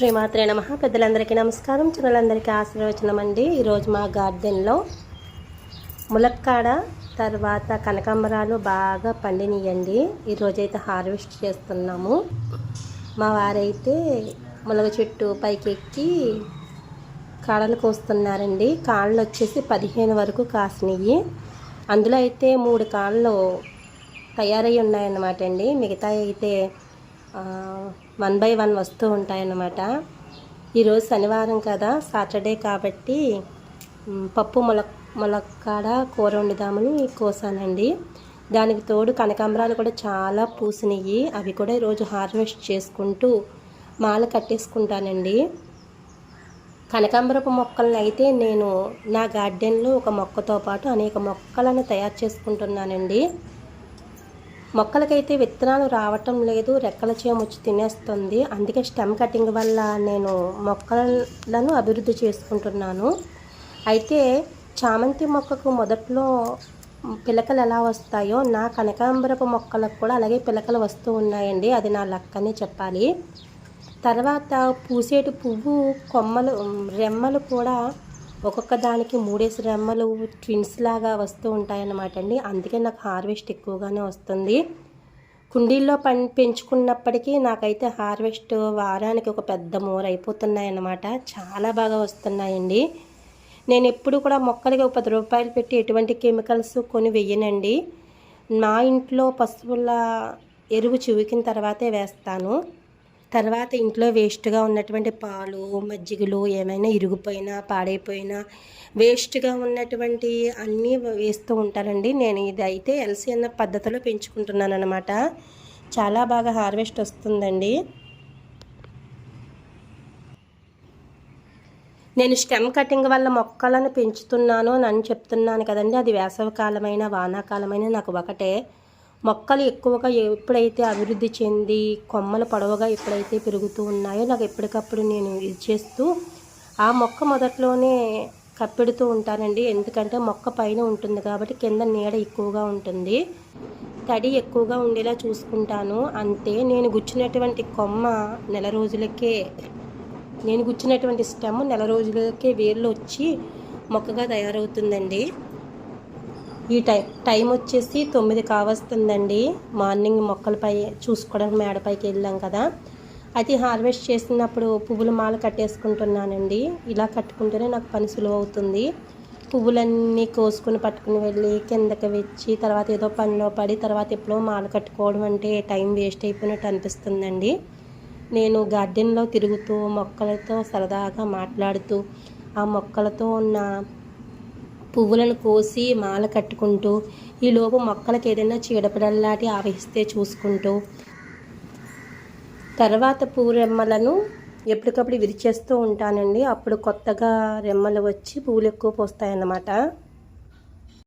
శ్రీమాత్రే నమ. పెద్దలందరికీ నమస్కారం. చిన్నలందరికీ ఆశీర్వచనం అండి ఈరోజు మా గార్డెన్లో ములక్కాడ తర్వాత కనకాంబరాలు బాగా పండినీయండి. ఈరోజైతే హార్వెస్ట్ చేస్తున్నాము. మా వారైతే ములగ చెట్టు పైకెక్కి కాడలు కోస్తున్నారండి. కాళ్ళు వచ్చేసి పదిహేను వరకు కాసినవి అందులో అయితే మూడు కాళ్ళు తయారై ఉన్నాయన్నమాట అండి మిగతా అయితే వన్ బై వన్ వస్తూ ఉంటాయన్నమాట. ఈరోజు శనివారం కదా సాటర్డే కాబట్టి పప్పు మొల మొలక్కాడ కూర వండుదామని కోసానండి. దానికి తోడు కనకాంబరాలు కూడా చాలా పూసినవి అవి కూడా ఈరోజు హార్వెస్ట్ చేసుకుంటూ మాల కట్టేసుకుంటానండి. కనకాంబరపు మొక్కలను అయితే నేను నా గార్డెన్లో ఒక మొక్కతో పాటు అనేక మొక్కలను తయారు చేసుకుంటున్నానండి. మొక్కలకైతే విత్తనాలు రావటం లేదు రెక్కల చేమొచ్చి తినేస్తుంది. అందుకే స్టెమ్ కటింగ్ వల్ల నేను మొక్కలను అభివృద్ధి చేసుకుంటున్నాను. అయితే చామంతి మొక్కకు మొదట్లో పిలకలు ఎలా వస్తాయో నా కనకాంబరపు మొక్కలకు కూడా అలాగే పిలకలు వస్తూ ఉన్నాయండి. అది నా లక్కనే చెప్పాలి. తర్వాత పూసేటి పువ్వు కొమ్మలు రెమ్మలు కూడా ఒక్కొక్క దానికి మూడేసి రెమ్మలు ట్విన్స్ లాగా వస్తూ ఉంటాయన్నమాట అండి. అందుకే నాకు హార్వెస్ట్ ఎక్కువగానే వస్తుంది. కుండీల్లో పం పెంచుకున్నప్పటికీ నాకైతే హార్వెస్ట్ వారానికి ఒక పెద్ద మూర అయిపోతున్నాయన్నమాట. చాలా బాగా వస్తున్నాయండి. నేను ఎప్పుడు కూడా మొక్కలకి ఒక పది రూపాయలు పెట్టి ఎటువంటి కెమికల్స్ కొని వెయ్యనండి. నా ఇంట్లో పశువుల ఎరువు చివికిన తర్వాతే వేస్తాను. తర్వాత ఇంట్లో వేస్ట్గా ఉన్నటువంటి పాలు మజ్జిగలు ఏమైనా ఇరిగిపోయినా పాడైపోయినా వేస్ట్గా ఉన్నటువంటి అన్నీ వేస్తూ ఉంటారండి. నేను ఇది అయితే ఎల్సీ అన్న పద్ధతిలో పెంచుకుంటున్నాను అనమాట చాలా బాగా హార్వెస్ట్ వస్తుందండి. నేను స్టెమ్ కటింగ్ వల్ల మొక్కలను పెంచుతున్నాను అని చెప్తున్నాను కదండి. అది వేసవికాలమైన వానాకాలమైన నాకు ఒకటే. మొక్కలు ఎక్కువగా ఎప్పుడైతే అభివృద్ధి చెంది కొమ్మలు పొడవుగా ఎప్పుడైతే పెరుగుతూ ఉన్నాయో నాకు ఎప్పటికప్పుడు నేను ఇది చేస్తూ ఆ మొక్క మొదట్లోనే కప్పెడుతూ ఉంటానండి. ఎందుకంటే మొక్క పైన ఉంటుంది కాబట్టి కింద నీడ ఎక్కువగా ఉంటుంది. తడి ఎక్కువగా ఉండేలా చూసుకుంటాను. అంతే నేను గుచ్చినటువంటి కొమ్మ నెల రోజులకే నేను గుచ్చినటువంటి స్టెమ్ నెల రోజులకే వేర్లు వచ్చి మొక్కగా తయారవుతుందండి. ఈ టై టైం వచ్చేసి తొమ్మిది కావస్తుందండి. మార్నింగ్ మొక్కలపై చూసుకోవడానికి మేడపైకి వెళ్ళాం కదా. అది హార్వెస్ట్ చేసినప్పుడు పువ్వుల మాల కట్టేసుకుంటున్నానండి. ఇలా కట్టుకుంటేనే నాకు పని సులువు అవుతుంది. పువ్వులన్నీ కోసుకుని పట్టుకుని వెళ్ళి కిందకి వచ్చి తర్వాత ఏదో పనిలో పడి తర్వాత ఎప్పుడో మాల కట్టుకోవడం అంటే టైం వేస్ట్ అయిపోయినట్టు అనిపిస్తుందండి. నేను గార్డెన్లో తిరుగుతూ మొక్కలతో సరదాగా మాట్లాడుతూ ఆ మొక్కలతో ఉన్న పువ్వులను కోసి మాల కట్టుకుంటూ ఈలోపు మొక్కలకి ఏదైనా చీడపడల్లాంటి ఆవహిస్తే చూసుకుంటూ. తర్వాత పువ్వు రెమ్మలను ఎప్పటికప్పుడు విరిచేస్తూ ఉంటానండి. అప్పుడు కొత్తగా రెమ్మలు వచ్చి పువ్వులు ఎక్కువ పోస్తాయన్నమాట.